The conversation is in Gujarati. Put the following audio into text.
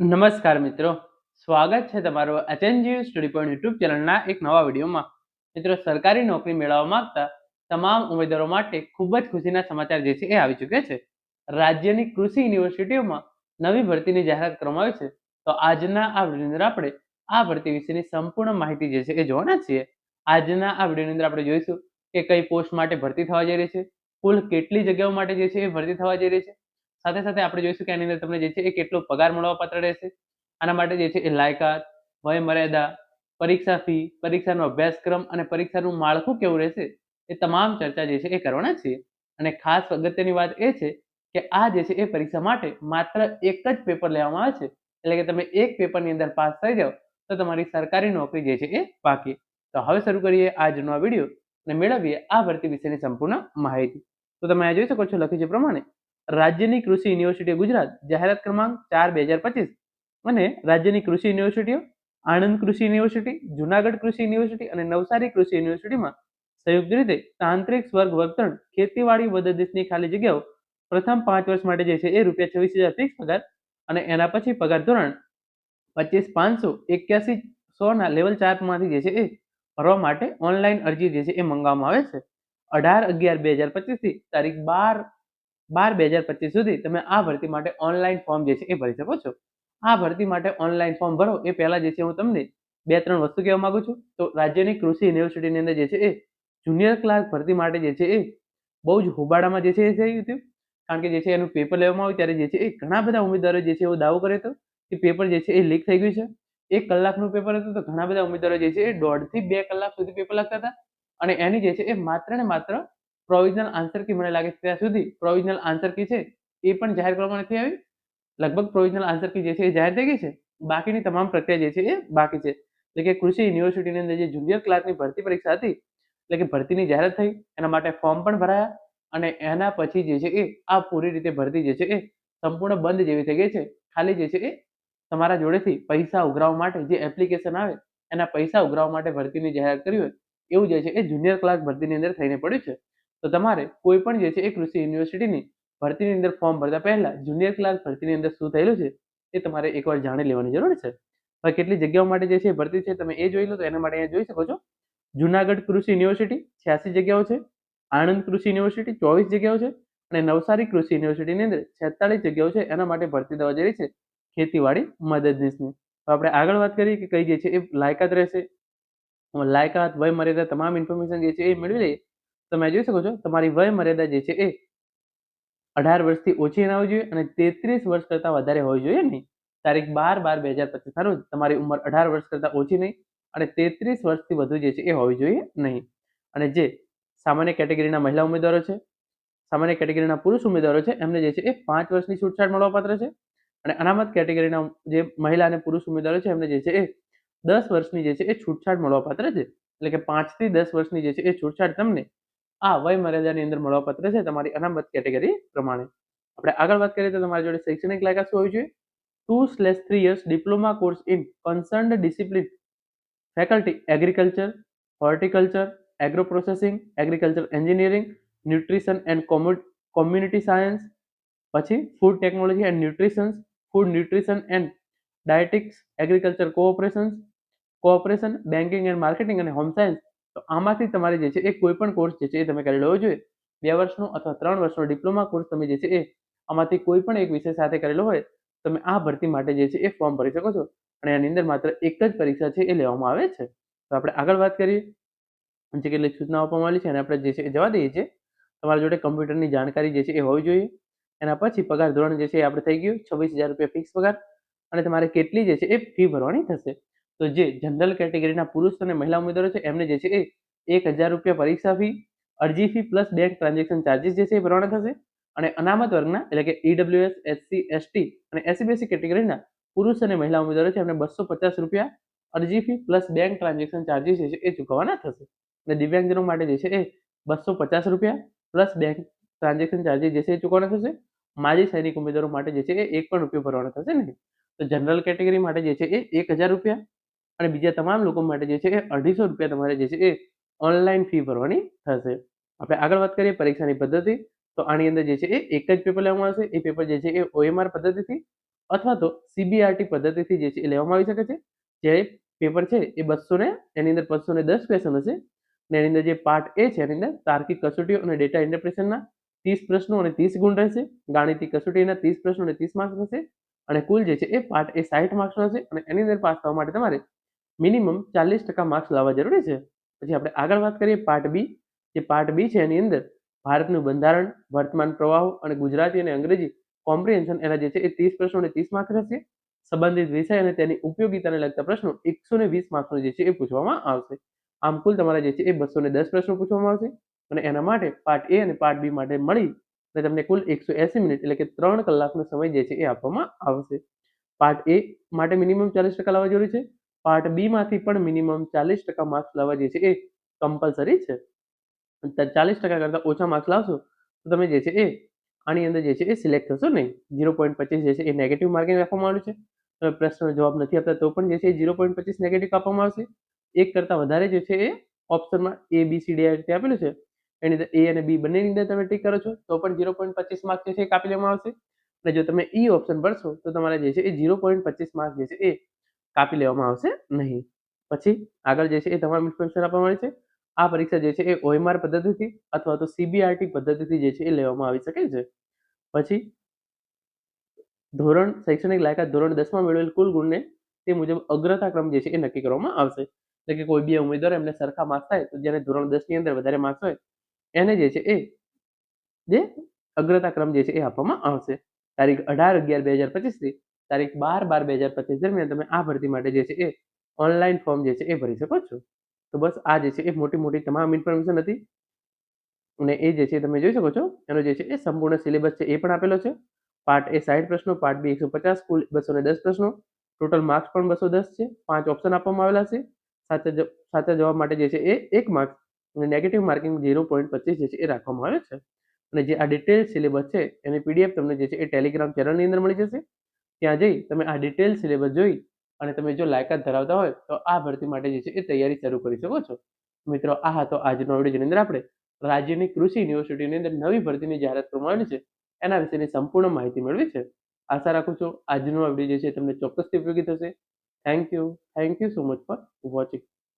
નમસ્કાર મિત્રો. સ્વાગત છે તમારું એચએનજીયુ સ્ટડી પોઈન્ટ યુટ્યુબ ચેનલના એક નવા વિડીયોમાં. મિત્રો, સરકારી નોકરી મેળવવા માંગતા તમામ ઉમેદવારો માટે ખૂબ જ ખુશીના સમાચાર જે છે એ આવી ચૂક્યા છે. રાજ્યની કૃષિ યુનિવર્સિટીઓમાં નવી ભરતીની જાહેરાત કરવામાં આવી છે. તો આજના આ વિડીયોની અંદર આપણે આ ભરતી વિશેની સંપૂર્ણ માહિતી જે છે એ જોવાના છીએ. આજના આ વિડીયોની અંદર આપણે જોઈશું કે કઈ પોસ્ટ માટે ભરતી થવા જઈ રહી છે. કુલ કેટલી જગ્યાઓ માટે જે છે એ ભરતી થવા જઈ રહી છે. સાથે સાથે આપણે જોઈશું કે આની અંદર તમને જે છે એ કેટલો પગાર મળવાપાત્ર રહેશે. આના માટે જે છે એ લાયકાત વય મર્યાદા પરીક્ષા ફી, પરીક્ષાનો અભ્યાસક્રમ અને પરીક્ષાનું માળખું કેવું રહેશે એ તમામ ચર્ચા જે છે એ કરવાના છીએ. અને ખાસ અગત્યની વાત એ છે કે આ જે છે એ પરીક્ષા માટે માત્ર એક જ પેપર લેવામાં આવે છે. એટલે કે તમે એક પેપરની અંદર પાસ થઈ જાઓ તો તમારી સરકારી નોકરી જે છે એ પાકી તો હવે શરૂ કરીએ આજનો આ વીડિયો અને મેળવીએ આ ભરતી વિશેની સંપૂર્ણ માહિતી. તો તમે આ જોઈ શકો છો લખ્યું છે પ્રમાણે રાજ્યની કૃષિ યુનિવર્સિટી ગુજરાત, જાહેરાત ક્રમાંક ચાર બે હજાર પચીસ. અને રાજ્યની કૃષિ યુનિવર્સિટીઓ આણંદ કૃષિ યુનિવર્સિટી, જુનાગઢ કૃષિ યુનિવર્સિટી અને નવસારી કૃષિ યુનિવર્સિટીમાં સંયુક્ત રીતે તાંત્રિક સ્વર્ગ વર્તન ખેતીવાડી મદદનીશની ખાલી જગ્યાઓ પ્રથમ પાંચ વર્ષ માટે જે છે એ રૂપિયા છવ્વીસ હજાર ફિક્સ પગાર અને એના પછી પગાર ધોરણ પચીસ પાંચસો એક્યાસી સોના લેવલ ચારમાંથી જે છે એ ભરવા માટે ઓનલાઈન અરજી જે છે એ મંગાવવામાં આવે છે. અઢાર અગિયાર બે હજાર પચીસથી તારીખ બાર બાર બે હજાર પચીસ સુધી તમે આ ભરતી માટે ઓનલાઈન ફોર્મ જે છે એ ભરી શકો છો આ ભરતી માટે ઓનલાઈન ફોર્મ ભરો એ પહેલાં જે છે હું તમને બે ત્રણ વસ્તુ કહેવા માગું છું તો રાજ્યની કૃષિ યુનિવર્સિટીની અંદર જે છે એ જુનિયર ક્લાર્ક ભરતી માટે જે છે એ બહુ જ હોબાળામાં જે છે એ થયું હતું કારણ કે જે છે એનું પેપર લેવામાં આવ્યું ત્યારે જે છે એ ઘણા બધા ઉમેદવારો જે છે એવો દાવો કર્યો હતો કે પેપર જે છે એ લીક થઈ ગયું છે એક કલાકનું પેપર હતું તો ઘણા બધા ઉમેદવારો જે છે એ દોઢથી બે કલાક સુધી પેપર લખતા હતા અને એની જે છે એ માત્ર ને માત્ર પ્રોવિઝનલ આન્સર કી મને લાગે છે ત્યાં સુધી પ્રોવિઝનલ આન્સર કી છે એ પણ જાહેર કરવામાં નથી આવી. લગભગ પ્રોવિઝનલ આન્સર કી જે છે એ જાહેર થઈ ગઈ છે. બાકીની તમામ પ્રક્રિયા જે છે એ બાકી છે. એટલે કે કૃષિ યુનિવર્સિટીની અંદર જે જુનિયર ક્લાર્કની ભરતી પરીક્ષા હતી, એટલે કે ભરતીની જાહેરાત થઈ, એના માટે ફોર્મ પણ ભરાયા અને એના પછી જે છે એ આ પૂરી રીતે ભરતી જે છે એ સંપૂર્ણ બંધ જેવી થઈ ગઈ છે. ખાલી જે છે એ તમારા જોડેથી પૈસા ઉઘરાવવા માટે જે એપ્લિકેશન આવે, એના પૈસા ઉઘરાવવા માટે ભરતીની જાહેરાત કરી હોય, એવું જે છે એ જુનિયર ક્લાર્ક ભરતીની અંદર થઈને પડ્યું છે. તો તમારે કોઈ પણ જે છે એ કૃષિ યુનિવર્સિટીની ભરતીની અંદર ફોર્મ ભરતા પહેલા જુનિયર ક્લાર્ક ભરતીની અંદર શું થયેલું છે, એ તમારે એકવાર જાણી લેવાની જરૂર છે. હવે કેટલી જગ્યાઓ માટે જે છે, ભરતી છે, તમે એ જોઈ લો તો એના માટે અહીંયા જોઈ શકો છો. જુનાગઢ કૃષિ યુનિવર્સિટી છ્યાસી જગ્યાઓ છે, આણંદ કૃષિ યુનિવર્સિટી ચોવીસ જગ્યાઓ છે અને નવસારી કૃષિ યુનિવર્સિટીની અંદર છેતાળીસ જગ્યાઓ છે, એના માટે ભરતી થવા જઈ છે, ખેતીવાડી મદદનીશની. તો આપણે આગળ વાત કરીએ કે કઈ જે છે, એ લાયકાત રહેશે. લાયકાત વય મર્યાદા તમામ ઇન્ફોર્મેશન જે છે, એ મેળવી લઈએ. તમે જોઈ શકો છો, તમારી વય મર્યાદા જે છે એ અઢાર વર્ષથી ઓછી ના હોવી જોઈએ અને તેત્રીસ વર્ષ કરતાં વધારે હોવી જોઈએ નહીં. તારીખ બાર બાર બે હજાર પચીસ રોજ તમારી ઉંમર અઢાર વર્ષ કરતાં ઓછી નહીં અને તેત્રીસ વર્ષથી વધુ જે છે એ હોવી જોઈએ નહીં. અને જે સામાન્ય કેટેગરીના મહિલા ઉમેદવારો છે, સામાન્ય કેટેગરીના પુરુષ ઉમેદવારો છે, એમને જે છે એ પાંચ વર્ષની છૂટછાટ મળવાપાત્ર છે. અને અનામત કેટેગરીના જે મહિલા અને પુરુષ ઉમેદવારો છે, એમને જે છે એ દસ વર્ષની જે છે એ છૂટછાટ મળવાપાત્ર છે. એટલે કે પાંચથી દસ વર્ષની જે છે એ છૂટછાટ તમને આ વય મર્યાદાની અંદર મળવાપત્ર છે તમારી અનામત કેટેગરી પ્રમાણે. આપણે આગળ વાત કરીએ તો તમારી જોડે શૈક્ષણિક લાયકાત શું હોવી જોઈએ? Two slash three years diploma course in concerned discipline faculty agriculture horticulture agro processing agriculture engineering nutrition and community science પછી food technology and nutritions food nutrition and dietetics agriculture cooperations cooperation banking and marketing અને હોમ સાયન્સ તો આમાંથી તમારે જે છે એ કોઈ પણ કોર્સ જે છે એ તમે કરી લેવો જોઈએ. બે વર્ષનો અથવા ત્રણ વર્ષનો ડિપ્લોમા કોર્સ તમે જે છે એ આમાંથી કોઈ પણ એક વિષય સાથે કરેલો હોય, તમે આ ભરતી માટે જે છે એ ફોર્મ ભરી શકો છો. અને એની અંદર માત્ર એક જ પરીક્ષા છે એ લેવામાં આવે છે. તો આપણે આગળ વાત કરીએ. જે કેટલીક સૂચનાઓ આપવામાં આવી છે અને આપણે જે છે એ જવા દઈએ છીએ. તમારા જોડે કમ્પ્યુટરની જાણકારી જે છે એ હોવી જોઈએ. એના પછી પગાર ધોરણ જે છે એ આપણે થઈ ગયું, છવ્વીસ હજાર રૂપિયા ફિક્સ પગાર. અને તમારે કેટલી જે છે એ ફી ભરવાની થશે. તો જે જનરલ કેટેગરીના પુરુષ અને મહિલા ઉમેદવારો છે, એમને જે છે એ એક હજાર રૂપિયા પરીક્ષા ફી અરજી fee plus bank transaction charges જે છે એ ભરવાના થશે. અને અનામત વર્ગના એટલે કે ઈડબ્લ્યુએસ એસસી એસટી અને એસસીબીએસસી કેટેગરીના પુરુષ અને મહિલા ઉમેદવારો છે, એમને બસો પચાસ રૂપિયા અરજી fee plus bank transaction charges જે છે એ ચૂકવવાના થશે. અને દિવ્યાંગજનો માટે જે છે એ બસો પચાસ રૂપિયા પ્લસ બેંક ટ્રાન્ઝેક્શન ચાર્જિસ જે છે એ ચૂકવવાના થશે. માજી સૈનિક ઉમેદવારો માટે જે છે એ એક પણ રૂપિયો ભરવાનો થશે નહીં. તો જનરલ કેટેગરી માટે જે છે એ એક હજાર રૂપિયા અને બીજા તમામ લોકો માટે જે છે એ અઢીસો રૂપિયા તમારે જે છે એ ઓનલાઈન ફી ભરવાની થશે. આપણે આગળ વાત કરીએ પરીક્ષાની પદ્ધતિ, તો આની અંદર જે છે એ એક જ પેપર લેવામાં આવશે. એ પેપર જે છે એ ઓએમઆર પદ્ધતિથી અથવા તો સીબીઆરટી પદ્ધતિથી જે છે એ લેવામાં આવી શકે છે. જે પેપર છે એ બસો ને, એની અંદર બસો ને દસ ક્વેશ્ચન હશે. અને એની અંદર જે પાર્ટ એ છે એની અંદર તાર્કિક કસોટીઓ અને ડેટા ઇન્ટરપ્રિટેશનના ત્રીસ પ્રશ્નો અને ત્રીસ ગુણ રહેશે. ગાણિતિક કસોટીના ત્રીસ પ્રશ્નો અને ત્રીસ માર્ક્સ રહેશે. અને કુલ જે છે એ પાર્ટ એ સાઠ માર્ક્સનો હશે અને એની અંદર પાસ થવા માટે તમારે મિનિમમ ચાલીસ ટકા માર્ક્સ લાવવા જરૂરી છે. પછી આપણે આગળ વાત કરીએ પાર્ટ બી જે પાર્ટ બી છે એની અંદર ભારતનું બંધારણ, વર્તમાન પ્રવાહો અને ગુજરાતી અને અંગ્રેજી કોમ્પ્રિહેન્શન એના જે છે એ ત્રીસ પ્રશ્નો અને ત્રીસ માર્ક્સ રહેશે. સંબંધિત વિષય અને તેની ઉપયોગિતાને લગતા પ્રશ્નો એકસો ને વીસ માર્ક્સનો જે છે એ પૂછવામાં આવશે. આમ કુલ તમારા જે છે એ બસો ને દસ પ્રશ્નો પૂછવામાં આવશે. અને એના માટે પાર્ટ એ અને પાર્ટ બી માટે મળી અને તમને કુલ એકસો એસી મિનિટ એટલે કે ત્રણ કલાકનો સમય જે છે એ આપવામાં આવશે. પાર્ટ એ માટે મિનિમમ ચાલીસ ટકા લાવવા જરૂરી છે. પાર્ટ બી માંથી પણ મિનિમમ ચાલીસ ટકા માર્ક્સ લાવવા જે છે એ કમ્પલસરી છે. ચાલીસ ટકા કરતાં ઓછા માર્ક્સ લાવશો, તો તમે જે છે એ આની અંદર જે છે એ સિલેક્ટ થશો નહીં. ઝીરો પોઈન્ટ પચીસ જે છે એ નેગેટિવ માર્કિંગ રાખવામાં આવ્યું છે. તમે પ્રશ્નનો જવાબ નથી આપતા તો પણ જે છે એ ઝીરો પોઈન્ટ પચીસ નેગેટિવ આપવામાં આવશે. એક કરતાં વધારે જે છે એ ઓપ્શનમાં એ બી સી ડી રીતે આપેલું છે. એની અંદર એ અને બી બંનેની અંદર તમે ટીક કરો છો, તો પણ ઝીરો પોઈન્ટ પચીસ માર્ક જે છે એ કાપી લેવામાં આવશે. અને જો તમે ઈ ઓપ્શન ભરશો તો તમારા જે છે એ ઝીરો પોઈન્ટ પચીસ માર્ક જે છે એ કાપી લેવામાં આવશે નહીં. પછી આગળ જે છે એ તમામ ઇન્ફોર્મેશન આપવામાં આવે છે. આ પરીક્ષા જે છે એ ઓએમઆર પદ્ધતિથી અથવા તો સીબીઆરટી પદ્ધતિથી જે છે એ લેવામાં આવી શકે છે. પછી ધોરણ, શૈક્ષણિક લાયકાત ધોરણ દસમાં મેળવેલ કુલ ગુણને તે મુજબ અગ્રતા ક્રમ જે છે એ નક્કી કરવામાં આવશે. એટલે કે કોઈ બે ઉમેદવાર એમને સરખા માર્ક્સ થાય તો જેને ધોરણ દસની અંદર વધારે માર્ક્સ હોય, એને જે છે એ જે અગ્રતા ક્રમ જે છે એ આપવામાં આવશે. તારીખ અઢાર અગિયાર બે હજાર પચીસથી તારીખ બાર બાર બે હજાર પચીસ દરમિયાન તમે આ ભરતી માટે જે છે એ ઓનલાઈન ફોર્મ જે છે એ ભરી શકો છો. તો બસ આ જે છે એ મોટી મોટી તમામ ઇન્ફોર્મેશન હતી. અને એ જે છે તમે જોઈ શકો છો, એનો જે છે એ સંપૂર્ણ સિલેબસ છે એ પણ આપેલો છે. પાર્ટ એ સાઠ પ્રશ્નો પાર્ટ બી એકસો પચાસ, કુલ બસો ને દસ પ્રશ્નો. ટોટલ માર્ક્સ પણ બસો દસ છે. પાંચ ઓપ્શન આપવામાં આવેલા છે. સાચા સાચા જવાબ માટે જે છે એ એક માર્ક્સ અને નેગેટિવ માર્કિંગ ઝીરો પોઈન્ટ પચીસ જે છે એ રાખવામાં આવે છે. અને જે આ ડિટેલ સિલેબસ છે, એની પીડીએફ તમને જે છે એ ટેલિગ્રામ ચેનલની અંદર મળી જશે. ત્યાં જઈ તમે આ ડિટેલ સિલેબસ જોઈ અને તમે જો લાયકાત ધરાવતા હોય તો આ ભરતી માટે જે છે એ તૈયારી શરૂ કરી શકો છો. મિત્રો, આ હતો આજનો વીડિયો જેની અંદર આપણે રાજ્યની કૃષિ યુનિવર્સિટીની અંદર નવી ભરતીની જાહેરાત કરવામાં છે, એના વિશેની સંપૂર્ણ માહિતી મેળવી છે. આશા રાખું છું આજનો આ વીડિયો જે છે તમને ચોક્કસથી ઉપયોગી થશે. Thank you thank you so much for watching